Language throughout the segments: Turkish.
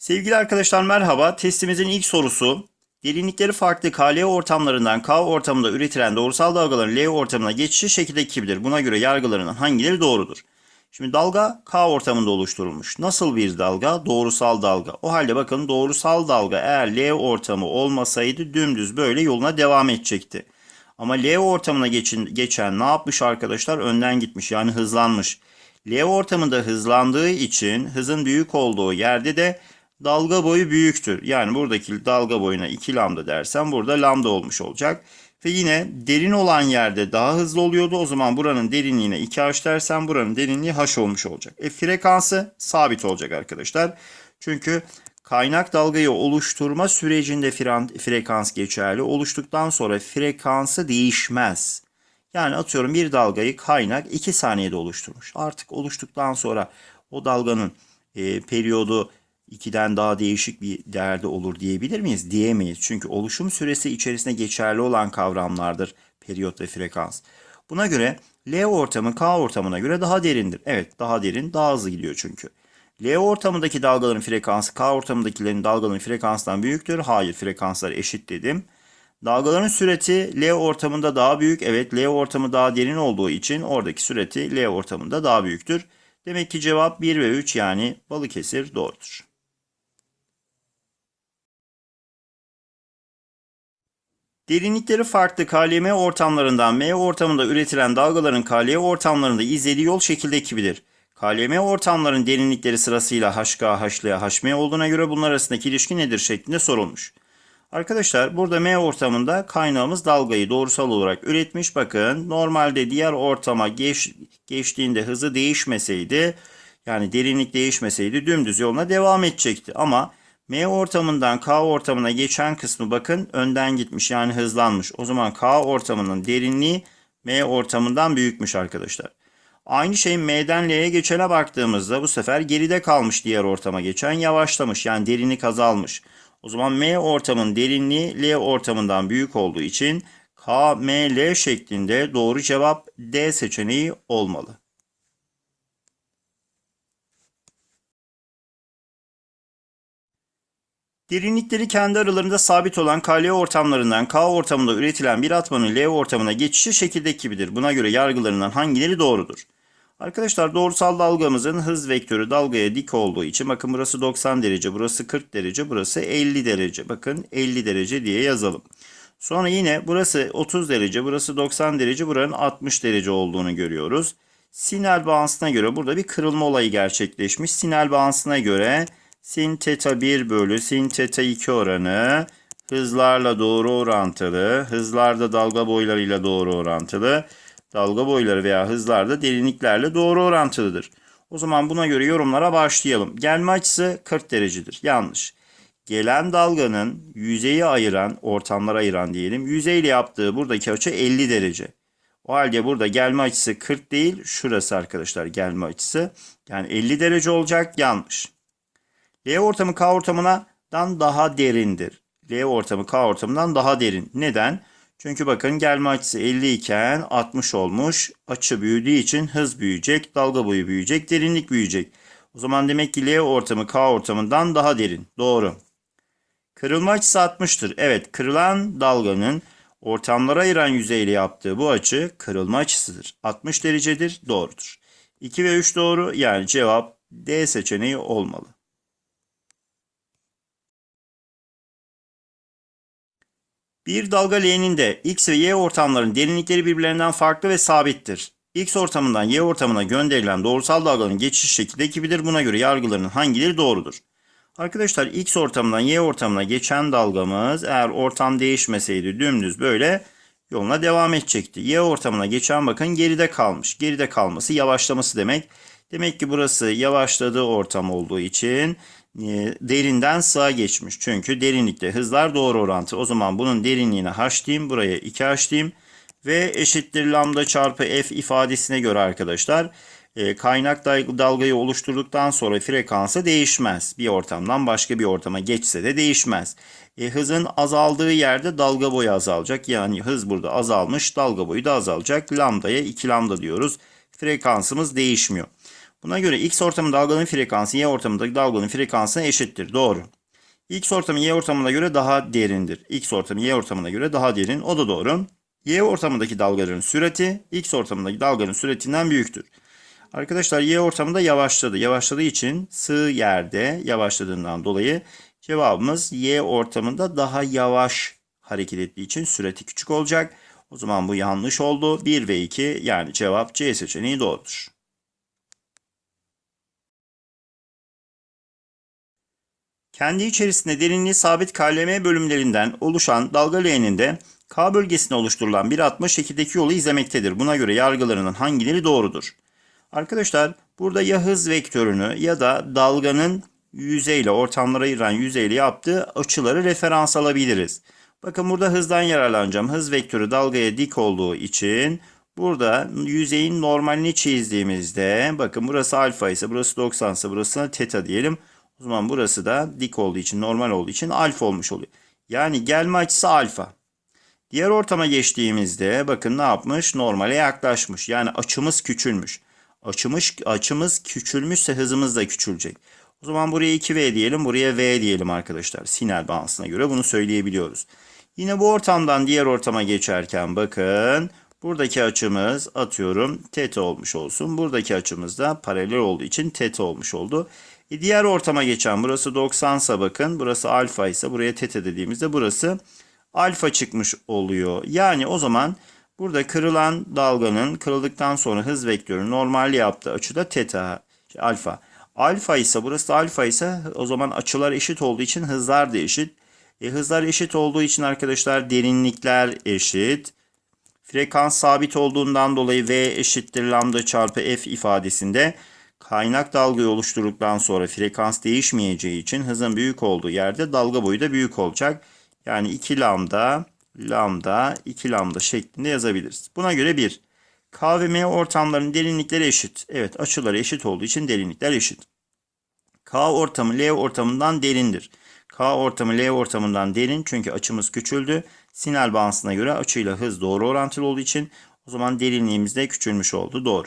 Sevgili arkadaşlar merhaba. Testimizin ilk sorusu. Derinlikleri farklı KL ortamlarından K ortamında üretilen doğrusal dalgaların L ortamına geçişi şekilde kibidir. Buna göre yargılarının hangileri doğrudur? Şimdi dalga K ortamında oluşturulmuş. Nasıl bir dalga? Doğrusal dalga. O halde bakın doğrusal dalga eğer L ortamı olmasaydı dümdüz böyle yoluna devam edecekti. Ama L ortamına geçin, geçen ne yapmış arkadaşlar? Önden gitmiş yani hızlanmış. L ortamında hızlandığı için hızın büyük olduğu yerde de dalga boyu büyüktür. Yani buradaki dalga boyuna 2 lambda dersem burada lambda olmuş olacak. Ve yine derin olan yerde daha hızlı oluyordu. O zaman buranın derinliğine 2h dersem buranın derinliği h olmuş olacak. E frekansı sabit olacak arkadaşlar. Çünkü kaynak dalgayı oluşturma sürecinde frekans geçerli. Oluştuktan sonra frekansı değişmez. Yani atıyorum bir dalgayı kaynak 2 saniyede oluşturmuş. Artık oluştuktan sonra o dalganın e, periyodu 2'den daha değişik bir değerde olur diyebilir miyiz? Diyemeyiz. Çünkü oluşum süresi içerisinde geçerli olan kavramlardır periyot ve frekans. Buna göre L ortamı K ortamına göre daha derindir. Evet daha derin daha hızlı gidiyor çünkü. L ortamındaki dalgaların frekansı K ortamındakilerin dalgaların frekansından büyüktür. Hayır frekanslar eşit dedim. Dalgaların süreti L ortamında daha büyük. Evet L ortamı daha derin olduğu için oradaki süreti L ortamında daha büyüktür. Demek ki cevap 1 ve 3 yani Balıkesir doğrudur. Derinlikleri farklı KLM ortamlarından M ortamında üretilen dalgaların KL ortamlarında izlediği yol şekilde kibidir. KLM ortamların derinlikleri sırasıyla HK, HL, HM olduğuna göre bunlar arasındaki ilişki nedir şeklinde sorulmuş. Arkadaşlar burada M ortamında kaynağımız dalgayı doğrusal olarak üretmiş. Bakın normalde diğer ortama geç, geçtiğinde hızı değişmeseydi yani derinlik değişmeseydi dümdüz yoluna devam edecekti. Ama M ortamından K ortamına geçen kısmı bakın önden gitmiş yani hızlanmış. O zaman K ortamının derinliği M ortamından büyükmüş arkadaşlar. Aynı şey M'den L'ye geçene baktığımızda bu sefer geride kalmış diğer ortama geçen yavaşlamış yani derinlik azalmış. O zaman M ortamın derinliği L ortamından büyük olduğu için K, M, L şeklinde doğru cevap D seçeneği olmalı. Derinlikleri kendi aralarında sabit olan KL ortamlarından K ortamında üretilen bir atmanın L ortamına geçişi şekildeki gibidir. Buna göre yargılarından hangileri doğrudur? Arkadaşlar doğrusal dalgamızın hız vektörü dalgaya dik olduğu için bakın burası 90 derece, burası 40 derece, burası 50 derece. Bakın 50 derece diye yazalım. Sonra yine burası 30 derece, burası 90 derece, buranın 60 derece olduğunu görüyoruz. Sinel bağıntısına göre burada bir kırılma olayı gerçekleşmiş. Sinel bağıntısına göre sin teta 1 bölü sin teta 2 oranı hızlarla doğru orantılı, hızlarda dalga boylarıyla doğru orantılı, dalga boyları veya hızlarda derinliklerle doğru orantılıdır. O zaman buna göre yorumlara başlayalım. Gelme açısı 40 derecedir. Yanlış. Gelen dalganın yüzeyi ayıran, ortamlara ayıran diyelim. Yüzeyle yaptığı buradaki açı 50 derece. O halde burada gelme açısı 40 değil, şurası arkadaşlar gelme açısı. Yani 50 derece olacak, yanlış. L ortamı K ortamından daha derindir. L ortamı K ortamından daha derin. Neden? Çünkü bakın gelme açısı 50 iken 60 olmuş. Açı büyüdüğü için hız büyüyecek, dalga boyu büyüyecek, derinlik büyüyecek. O zaman demek ki L ortamı K ortamından daha derin. Doğru. Kırılma açısı 60'tır. Evet, kırılan dalganın ortamlara ayıran yüzeyle yaptığı bu açı kırılma açısıdır. 60 derecedir. Doğrudur. 2 ve 3 doğru. Yani cevap D seçeneği olmalı. Bir dalga L'nin de X ve Y ortamlarının derinlikleri birbirlerinden farklı ve sabittir. X ortamından Y ortamına gönderilen doğrusal dalganın geçiş şekli ekibidir. Buna göre yargılarının hangileri doğrudur? Arkadaşlar X ortamından Y ortamına geçen dalgamız eğer ortam değişmeseydi dümdüz böyle yoluna devam edecekti. Y ortamına geçen bakın geride kalmış. Geride kalması yavaşlaması demek. Demek ki burası yavaşladığı ortam olduğu için derinden sağa geçmiş. Çünkü derinlikte hızlar doğru orantı. O zaman bunun derinliğine h diyeyim. Buraya 2h diyeyim. Ve eşittir lambda çarpı f ifadesine göre arkadaşlar e, kaynak dalgayı oluşturduktan sonra frekansı değişmez. Bir ortamdan başka bir ortama geçse de değişmez. E, hızın azaldığı yerde dalga boyu azalacak. Yani hız burada azalmış dalga boyu da azalacak. Lambdaya 2 lambda diyoruz. Frekansımız değişmiyor. Buna göre X ortamında dalganın frekansı Y ortamındaki dalganın frekansına eşittir. Doğru. X ortamı Y ortamına göre daha derindir. X ortamı Y ortamına göre daha derin. O da doğru. Y ortamındaki dalgaların sürati X ortamındaki dalganın süratinden büyüktür. Arkadaşlar Y ortamında yavaşladı. Yavaşladığı için sığ yerde yavaşladığından dolayı cevabımız Y ortamında daha yavaş hareket ettiği için sürati küçük olacak. O zaman bu yanlış oldu. 1 ve 2 yani cevap C seçeneği doğrudur. Kendi içerisinde derinliği sabit KLM bölümlerinden oluşan dalga leğeninde K bölgesine oluşturulan bir atma şekildeki yolu izlemektedir. Buna göre yargılarının hangileri doğrudur? Arkadaşlar burada ya hız vektörünü ya da dalganın yüzeyle ortamlara ayıran yüzeyle yaptığı açıları referans alabiliriz. Bakın burada hızdan yararlanacağım. Hız vektörü dalgaya dik olduğu için burada yüzeyin normalini çizdiğimizde bakın burası alfa ise burası 90 ise burası teta diyelim. O zaman burası da dik olduğu için normal olduğu için alfa olmuş oluyor. Yani gelme açısı alfa. Diğer ortama geçtiğimizde bakın ne yapmış? Normale yaklaşmış. Yani açımız küçülmüş. Açımız, açımız küçülmüşse hızımız da küçülecek. O zaman buraya 2V diyelim, buraya V diyelim arkadaşlar. Sinel bağıntısına göre bunu söyleyebiliyoruz. Yine bu ortamdan diğer ortama geçerken bakın buradaki açımız atıyorum teta olmuş olsun. Buradaki açımız da paralel olduğu için teta olmuş oldu. E diğer ortama geçen burası 90 ise bakın burası alfa ise buraya teta dediğimizde burası alfa çıkmış oluyor. Yani o zaman burada kırılan dalganın kırıldıktan sonra hız vektörü normal yaptığı açı da teta şey, alfa. Alfa ise burası da alfa ise o zaman açılar eşit olduğu için hızlar da eşit. E, hızlar eşit olduğu için arkadaşlar derinlikler eşit. Frekans sabit olduğundan dolayı V eşittir lambda çarpı F ifadesinde kaynak dalgayı oluşturduktan sonra frekans değişmeyeceği için hızın büyük olduğu yerde dalga boyu da büyük olacak. Yani 2 lambda, lambda, 2 lambda şeklinde yazabiliriz. Buna göre 1. K ve ortamlarının derinlikleri eşit. Evet açıları eşit olduğu için derinlikler eşit. K ortamı L ortamından derindir. K ortamı L ortamından derin çünkü açımız küçüldü. Sinal bağıntısına göre açıyla hız doğru orantılı olduğu için o zaman derinliğimiz de küçülmüş oldu. Doğru.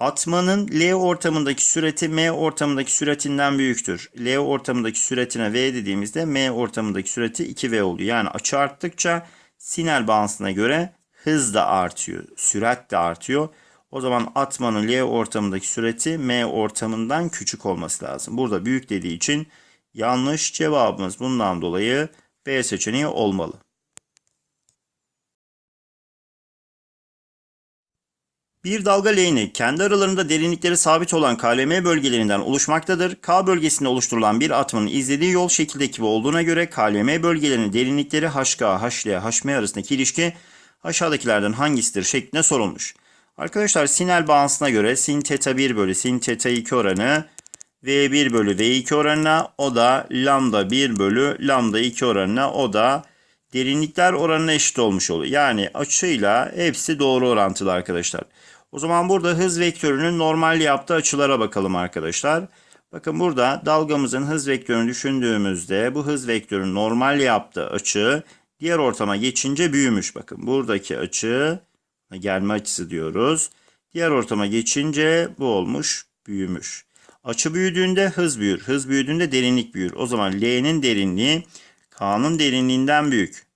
Atmanın L ortamındaki sürati M ortamındaki süratinden büyüktür. L ortamındaki süratine V dediğimizde M ortamındaki sürati 2V oluyor. Yani açı arttıkça sinel bağıntısına göre hız da artıyor. Sürat de artıyor. O zaman atmanın L ortamındaki sürati M ortamından küçük olması lazım. Burada büyük dediği için yanlış cevabımız bundan dolayı B seçeneği olmalı. Bir dalga leğeni kendi aralarında derinlikleri sabit olan KLM bölgelerinden oluşmaktadır. K bölgesinde oluşturulan bir atmanın izlediği yol şekildeki gibi olduğuna göre KLM bölgelerinin derinlikleri HK, HL, HM arasındaki ilişki aşağıdakilerden hangisidir şeklinde sorulmuş. Arkadaşlar sinel bağıntısına göre sin teta 1 bölü sin teta 2 oranı V1 bölü V2 oranına o da lambda 1 bölü lambda 2 oranına o da derinlikler oranına eşit olmuş oluyor. Yani açıyla hepsi doğru orantılı arkadaşlar. O zaman burada hız vektörünün normal yaptığı açılara bakalım arkadaşlar. Bakın burada dalgamızın hız vektörünü düşündüğümüzde bu hız vektörünün normal yaptığı açı diğer ortama geçince büyümüş. Bakın buradaki açı gelme açısı diyoruz. Diğer ortama geçince bu olmuş büyümüş. Açı büyüdüğünde hız büyür. Hız büyüdüğünde derinlik büyür. O zaman L'nin derinliği K'nın derinliğinden büyük.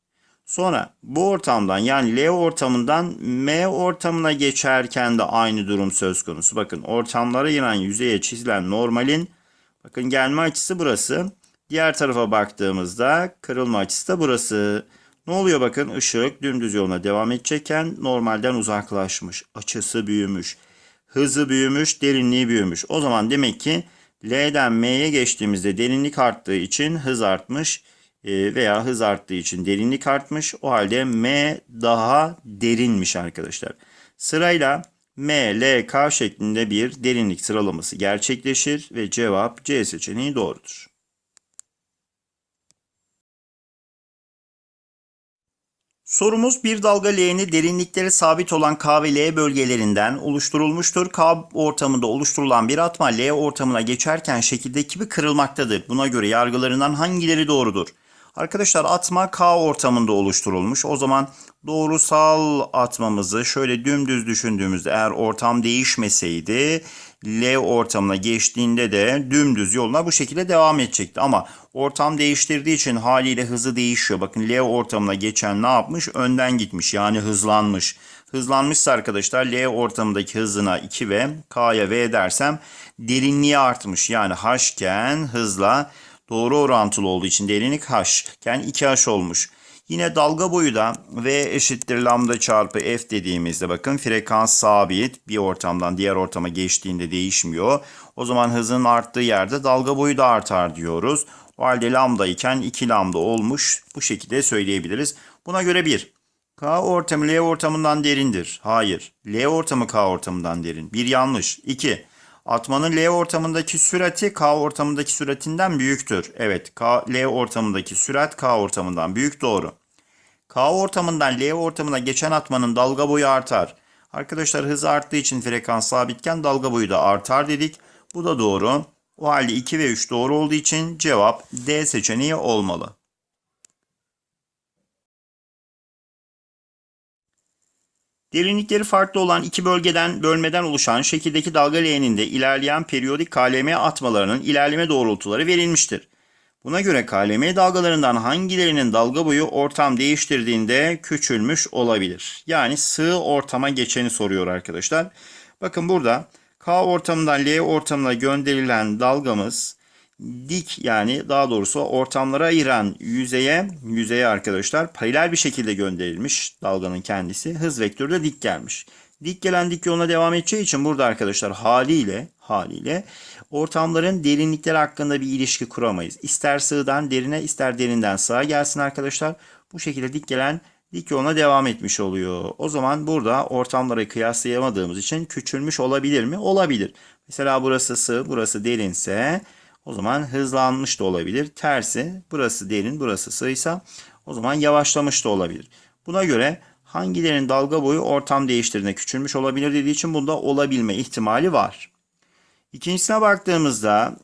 Sonra bu ortamdan yani L ortamından M ortamına geçerken de aynı durum söz konusu. Bakın ortamlara giren yüzeye çizilen normalin bakın gelme açısı burası. Diğer tarafa baktığımızda kırılma açısı da burası. Ne oluyor bakın ışık dümdüz yoluna devam edecekken normalden uzaklaşmış. Açısı büyümüş. Hızı büyümüş, derinliği büyümüş. O zaman demek ki L'den M'ye geçtiğimizde derinlik arttığı için hız artmış veya hız arttığı için derinlik artmış. O halde M daha derinmiş arkadaşlar. Sırayla M, L, K şeklinde bir derinlik sıralaması gerçekleşir ve cevap C seçeneği doğrudur. Sorumuz bir dalga leğeni derinlikleri sabit olan K ve L bölgelerinden oluşturulmuştur. K ortamında oluşturulan bir atma L ortamına geçerken şekildeki gibi kırılmaktadır. Buna göre yargılarından hangileri doğrudur? Arkadaşlar atma K ortamında oluşturulmuş. O zaman doğrusal atmamızı şöyle dümdüz düşündüğümüzde eğer ortam değişmeseydi L ortamına geçtiğinde de dümdüz yoluna bu şekilde devam edecekti. Ama ortam değiştirdiği için haliyle hızı değişiyor. Bakın L ortamına geçen ne yapmış? Önden gitmiş yani hızlanmış. Hızlanmışsa arkadaşlar L ortamındaki hızına 2 v, K'ya V dersem derinliği artmış. Yani H hızla doğru orantılı olduğu için derinlik H iken 2H olmuş. Yine dalga boyu da V eşittir lambda çarpı F dediğimizde bakın frekans sabit bir ortamdan diğer ortama geçtiğinde değişmiyor. O zaman hızın arttığı yerde dalga boyu da artar diyoruz. O halde lambda iken 2 lambda olmuş. Bu şekilde söyleyebiliriz. Buna göre 1. K ortamı L ortamından derindir. Hayır. L ortamı K ortamından derin. Bir yanlış. 2. Atmanın L ortamındaki sürati K ortamındaki süratinden büyüktür. Evet, K, L ortamındaki sürat K ortamından büyük doğru. K ortamından L ortamına geçen atmanın dalga boyu artar. Arkadaşlar hız arttığı için frekans sabitken dalga boyu da artar dedik. Bu da doğru. O halde 2 ve 3 doğru olduğu için cevap D seçeneği olmalı. Derinlikleri farklı olan iki bölgeden bölmeden oluşan şekildeki dalga leğeninde ilerleyen periyodik KLM atmalarının ilerleme doğrultuları verilmiştir. Buna göre KLM dalgalarından hangilerinin dalga boyu ortam değiştirdiğinde küçülmüş olabilir? Yani sığ ortama geçeni soruyor arkadaşlar. Bakın burada K ortamından L ortamına gönderilen dalgamız dik yani daha doğrusu ortamlara ayıran yüzeye, yüzeye arkadaşlar paralel bir şekilde gönderilmiş dalganın kendisi. Hız vektörü de dik gelmiş. Dik gelen dik yoluna devam edeceği için burada arkadaşlar haliyle haliyle ortamların derinlikleri hakkında bir ilişki kuramayız. İster sığdan derine ister derinden sağa gelsin arkadaşlar. Bu şekilde dik gelen dik yoluna devam etmiş oluyor. O zaman burada ortamları kıyaslayamadığımız için küçülmüş olabilir mi? Olabilir. Mesela burası sığ, burası derinse o zaman hızlanmış da olabilir. Tersi burası derin, burası sığysa o zaman yavaşlamış da olabilir. Buna göre hangilerinin dalga boyu ortam değiştirdiğinde küçülmüş olabilir dediği için bunda olabilme ihtimali var. İkincisine baktığımızda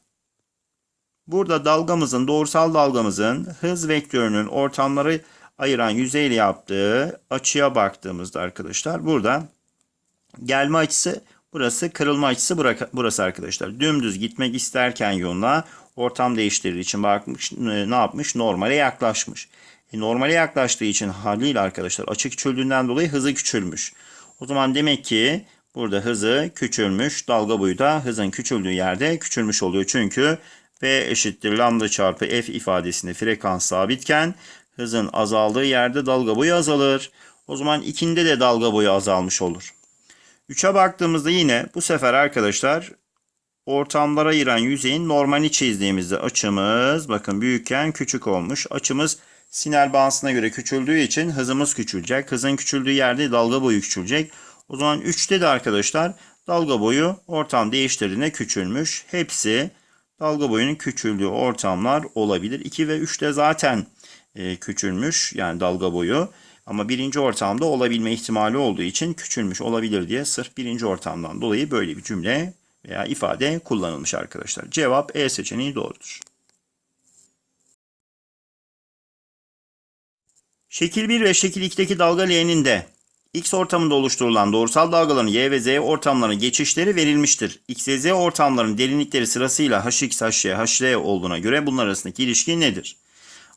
burada dalgamızın, doğrusal dalgamızın hız vektörünün ortamları ayıran yüzeyle yaptığı açıya baktığımızda arkadaşlar burada gelme açısı burası, kırılma açısı burası arkadaşlar. Dümdüz gitmek isterken yoluna ortam değiştirdiği için bakmış ne yapmış? Normale yaklaşmış. E, normale yaklaştığı için haliyle arkadaşlar açı küçüldüğünden dolayı hızı küçülmüş. O zaman demek ki burada hızı küçülmüş. Dalga boyu da hızın küçüldüğü yerde küçülmüş oluyor. Çünkü V eşittir lambda çarpı F ifadesinde frekans sabitken hızın azaldığı yerde dalga boyu azalır. O zaman ikinde de dalga boyu azalmış olur. 3'e baktığımızda yine bu sefer arkadaşlar ortamlara ayıran yüzeyin normali çizdiğimizde açımız bakın büyükken küçük olmuş. Açımız sinel bağıntısına göre küçüldüğü için hızımız küçülecek. Hızın küçüldüğü yerde dalga boyu küçülecek. O zaman 3'te de arkadaşlar dalga boyu ortam değiştirdiğinde küçülmüş. Hepsi dalga boyunun küçüldüğü ortamlar olabilir. 2 ve 3'te zaten e, küçülmüş yani dalga boyu. Ama birinci ortamda olabilme ihtimali olduğu için küçülmüş olabilir diye sırf birinci ortamdan dolayı böyle bir cümle veya ifade kullanılmış arkadaşlar. Cevap E seçeneği doğrudur. Şekil 1 ve şekil 2'deki dalga leğeninde X ortamında oluşturulan doğrusal dalgaların Y ve Z ortamlarının geçişleri verilmiştir. X ve Z ortamlarının derinlikleri sırasıyla HX, HY, HL olduğuna göre bunlar arasındaki ilişki nedir?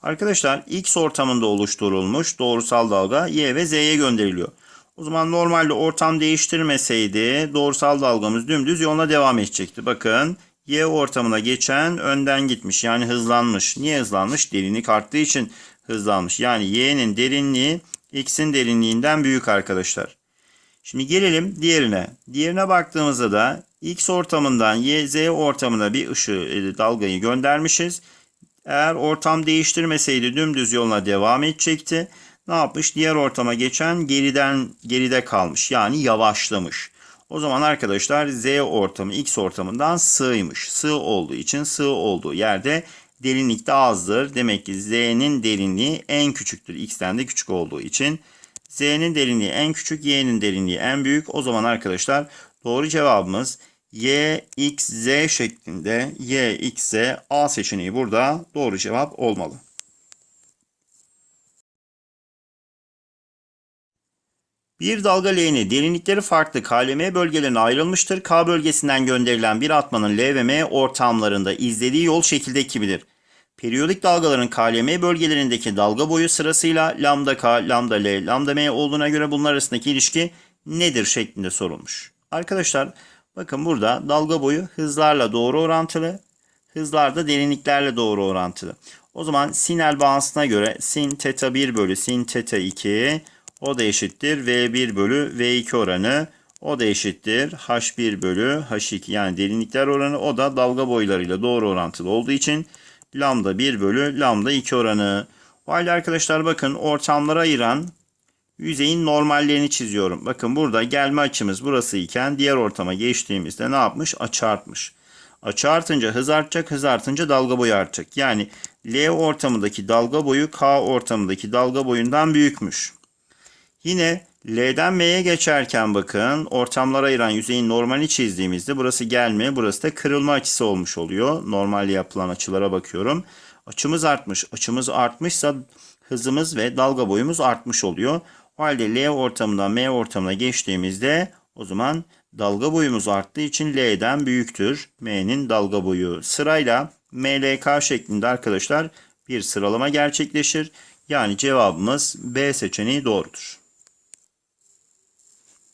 Arkadaşlar X ortamında oluşturulmuş doğrusal dalga Y ve Z'ye gönderiliyor. O zaman normalde ortam değiştirmeseydi doğrusal dalgamız dümdüz yoluna devam edecekti. Bakın Y ortamına geçen önden gitmiş yani hızlanmış. Niye hızlanmış? Derinlik arttığı için hızlanmış. Yani Y'nin derinliği X'in derinliğinden büyük arkadaşlar. Şimdi gelelim diğerine. Diğerine baktığımızda da X ortamından Y, Z ortamına bir ışığı e, dalgayı göndermişiz. Eğer ortam değiştirmeseydi dümdüz yoluna devam edecekti. Ne yapmış? Diğer ortama geçen geriden geride kalmış. Yani yavaşlamış. O zaman arkadaşlar Z ortamı X ortamından sığmış. Sığ olduğu için sığ olduğu yerde derinlik de azdır. Demek ki Z'nin derinliği en küçüktür. X'ten de küçük olduğu için. Z'nin derinliği en küçük, Y'nin derinliği en büyük. O zaman arkadaşlar doğru cevabımız Y, X, Z şeklinde Y, X, Z A seçeneği burada doğru cevap olmalı. Bir dalga L'nin derinlikleri farklı KLM bölgelerine ayrılmıştır. K bölgesinden gönderilen bir atmanın L ve M ortamlarında izlediği yol şekildeki gibidir. Periyodik dalgaların KLM bölgelerindeki dalga boyu sırasıyla lambda K, lambda L, lambda M olduğuna göre bunlar arasındaki ilişki nedir şeklinde sorulmuş. Arkadaşlar bakın burada dalga boyu hızlarla doğru orantılı, hızlar da derinliklerle doğru orantılı. O zaman sinel bağıntısına göre sin teta 1 bölü sin teta 2 o da eşittir V1 bölü V2 oranı. O da eşittir H1 bölü H2 yani derinlikler oranı o da dalga boylarıyla doğru orantılı olduğu için lambda 1 bölü lambda 2 oranı. O arkadaşlar bakın ortamlara ayıran yüzeyin normallerini çiziyorum. Bakın burada gelme açımız burası iken diğer ortama geçtiğimizde ne yapmış? Açı artmış. Açı artınca hız artacak, hız artınca dalga boyu artacak. Yani L ortamındaki dalga boyu K ortamındaki dalga boyundan büyükmüş. Yine L'den M'ye geçerken bakın ortamlara ayıran yüzeyin normali çizdiğimizde burası gelme, burası da kırılma açısı olmuş oluyor. Normalde yapılan açılara bakıyorum. Açımız artmış. Açımız artmışsa hızımız ve dalga boyumuz artmış oluyor. O halde L ortamından M ortamına geçtiğimizde o zaman dalga boyumuz arttığı için L'den büyüktür. M'nin dalga boyu sırayla MLK şeklinde arkadaşlar bir sıralama gerçekleşir. Yani cevabımız B seçeneği doğrudur.